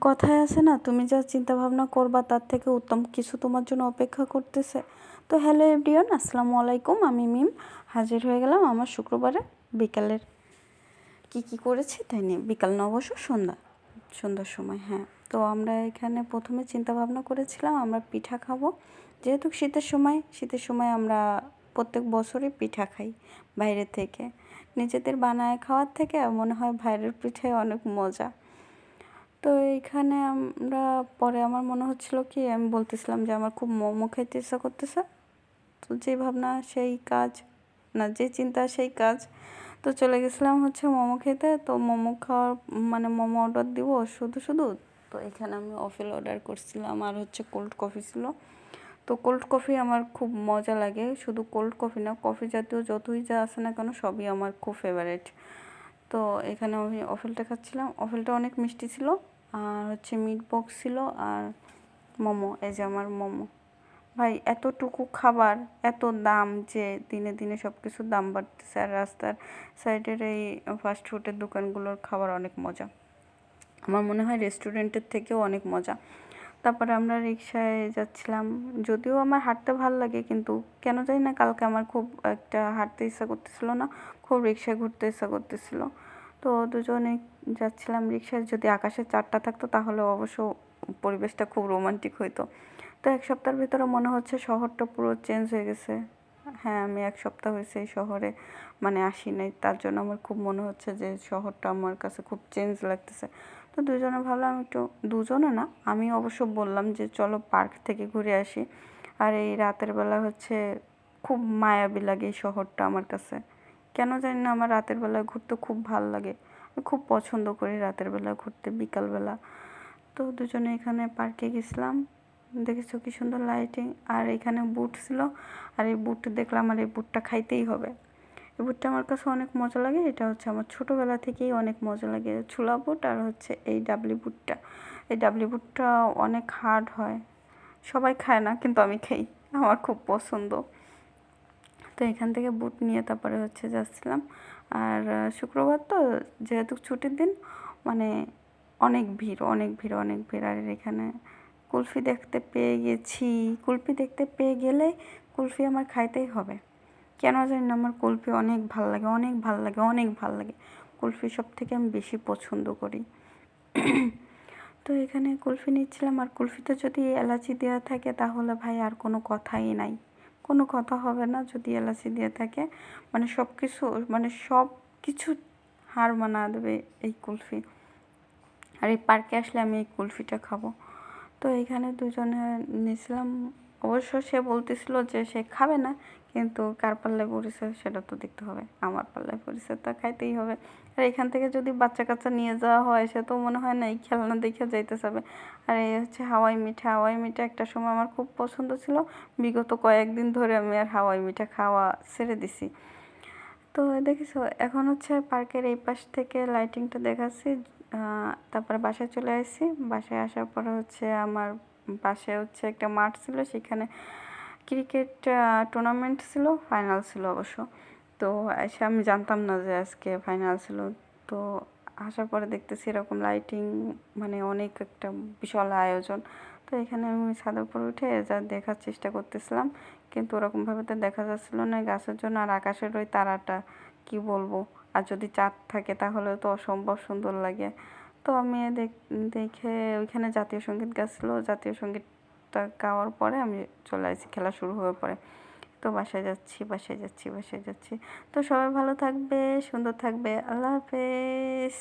কথায় আছে না, তুমি যা চিন্তা ভাবনা করবা তার থেকে উত্তম কিছু তোমার জন্য অপেক্ষা করতেছে। তো হ্যালো এভরিওয়ান আসসালামু আলাইকুম, আমি মিম। হাজির হয়ে গেলাম আমার শুক্রবারে বিকালের। কি কি করেছি? তাই নিয়ে বিকাল না অবশ্য, সন্ধ্যা। সন্ধ্যার সময় হ্যাঁ। তো আমরা এখানে প্রথমে চিন্তা ভাবনা করেছিলাম, আমরা পিঠা খাব। যেহেতু শীতের সময় শীতের সময় আমরা প্রত্যেক বছরই পিঠা খাই বাইরে থেকে। নিজেদের বানায় খাওয়ার থেকে মনে হয় বাইরের পিঠায় অনেক মজা। তো এইখানে আমরা, পরে আমার মনে হচ্ছিল কি, আমি বলতেছিলাম যে আমার খুব মোমো খেতে ইচ্ছা করতেছে। তো যে ভাবনা, সেই কাজ, না, যে চিন্তা, সেই কাজ। তো চলে গেছিলাম হচ্ছে মোমো খেতে। তো মোমো খাওয়ার মানে মোমো অর্ডার দিব শুধু শুধু। তো এখানে আমি অফেল অর্ডার করছিলাম আর হচ্ছে কোল্ড কফি ছিল। তো কোল্ড কফি আমার খুব মজা লাগে। শুধু কোল্ড কফি না কফি জাতীয় যতই যা আছে না কেন, সবই আমার খুব ফেভারেট তো এখানে আমি অফেলটা খাচ্ছিলাম। অফেলটা অনেক মিষ্টি ছিল। আর হচ্ছে মিট বক্স ছিল আর মোমো, এই যে আমার মোমো। ভাই, এতটুকু খাবার, এত দাম যে দিনে দিনে সব কিছুর দাম বাড়তেছে। আর রাস্তার সাইডের এই ফাস্ট ফুডের দোকানগুলোর খাবার অনেক মজা। আমার মনে হয় রেস্টুরেন্টের থেকেও অনেক মজা। তারপরে আমরা রিক্সায় যাচ্ছিলাম। যদিও আমার হাঁটতে ভালো লাগে, কিন্তু কেন জানি না, কালকে আমার খুব একটা হাঁটতে ইচ্ছা করতেছিল না। খুব রিক্সায় ঘুরতে ইচ্ছা করতেছিল। তো দুজনে যাচ্ছিলাম রিক্সায়। যদি আকাশে চারটা থাকতো তাহলে অবশ্য পরিবেশটা খুব রোমান্টিক হইতো। তো এক সপ্তাহের ভিতরে মনে হচ্ছে শহরটা পুরো চেঞ্জ হয়ে গেছে। হ্যাঁ আমি এক সপ্তাহ হয়েছে এই শহরে মানে আসি নাই। তার জন্য আমার খুব মনে হচ্ছে যে শহরটা আমার কাছে খুব চেঞ্জ লাগতেছে। তো দুজনে ভাবলাম একটু, দুজনে না, আমি অবশ্য বললাম যে চলো পার্ক থেকে ঘুরে আসি। আর এই রাতের বেলা হচ্ছে খুব মায়াবী লাগে এই শহরটা আমার কাছে। কেন জানি না আমার রাতের বেলা ঘুরতে খুব ভালো লাগে। আমি খুব পছন্দ করি রাতের বেলা ঘুরতে বিকালবেলা তো দুজনে এখানে পার্কে গেছিলাম। দেখেছ কি সুন্দর লাইটিং আর এখানে বুট ছিল। আর এই বুট দেখলাম আর এই বুটটা খাইতেই হবে। এই বুটটা আমার কাছে অনেক মজা লাগে। এটা হচ্ছে আমার ছোটোবেলা থেকেই অনেক মজা লাগে। ছোলা বুট আর হচ্ছে এই ডাবলি বুটটা এই ডাবলি বুটটা অনেক হার্ড হয়। সবাই খায় না, কিন্তু আমি খাই। আমার খুব পছন্দ। তো এখান থেকে বুট নিয়ে তারপরে হচ্ছে যাচ্ছিলাম। আর শুক্রবার তো যেহেতু ছুটির দিন মানে অনেক ভিড় অনেক ভিড় অনেক ভিড়। আর এখানে কুলফি দেখতে পেয়ে গেছি। কুলফি দেখতে পেয়ে গেলে কুলফি আমার খাইতেই হবে। কেন জানি না, আমার কুলফি অনেক ভালো লাগে, অনেক ভালো লাগে, অনেক ভালো লাগে। কুলফি সব থেকে আমি বেশি পছন্দ করি। তো এখানে কুলফি নিচ্ছিলাম। আর কুলফিতে যদি এলাচি দেওয়া থাকে, তাহলে ভাই আর কোনো কথাই নাই। কোনো কথা হবে না যদি এলাচি দিয়ে থাকে। মানে সব কিছু মানে সব কিছু হার মানা দেবে এই কুলফি। আর এই পার্কে আসলে আমি এই কুলফিটা খাব। তো এখানে দুজনে নিয়েছিলাম অবশ্য সে বলতেছিল যে সে খাবে না, কিন্তু কার পাল্লায় পড়েছে সেটা তো দেখতে হবে। আমার পাল্লায় পড়েছে তা খাইতেই হবে। আর এখান থেকে যদি বাচ্চা কাচ্চা নিয়ে যাওয়া হয়, সে তো মনে হয় না এই খেলনা দেখে যাইতে যাবে আর এই হচ্ছে হাওয়াই মিঠা। হাওয়াই মিঠা একটা সময় আমার খুব পছন্দ ছিল। বিগত কয়েকদিন ধরে আমি আর হাওয়াই মিঠা খাওয়া ছেড়ে দিছি। তো দেখিস, এখন হচ্ছে পার্কের এই পাশ থেকে লাইটিংটা দেখাচ্ছি। তারপরে বাসায় চলে আসছি। বাসায় আসার পরে হচ্ছে আমার পাশে হচ্ছে একটা মাঠ ছিল, সেখানে ক্রিকেট টুর্নামেন্ট ছিল ফাইনাল ছিল অবশ্য। তো এসে আমি জানতাম না যে আজকে ফাইনাল ছিল। তো আসার পরে দেখতেছি এরকম লাইটিং মানে অনেক একটা বিশাল আয়োজন। তো এখানে আমি ছাদের উপর উঠে যা দেখার চেষ্টা করতেছিলাম, কিন্তু ওরকমভাবে তো দেখা যাচ্ছিল না গাছের জন্য আর আকাশের ওই তারাটা, কি বলব? আর যদি চাঁদ থাকে তাহলে তো অসম্ভব সুন্দর লাগে। তো আমি দেখে ওইখানে জাতীয় সংগীত গাচ্ছিলো জাতীয় সঙ্গীতটা গাওয়ার পরে আমি চলে আসি, খেলা শুরু হওয়ার পরে। তো বাসায় যাচ্ছি বাসায় যাচ্ছি বাসায় যাচ্ছি। তো সবাই ভালো থাকবে, সুন্দর থাকবে। আল্লাহ হাফেজ।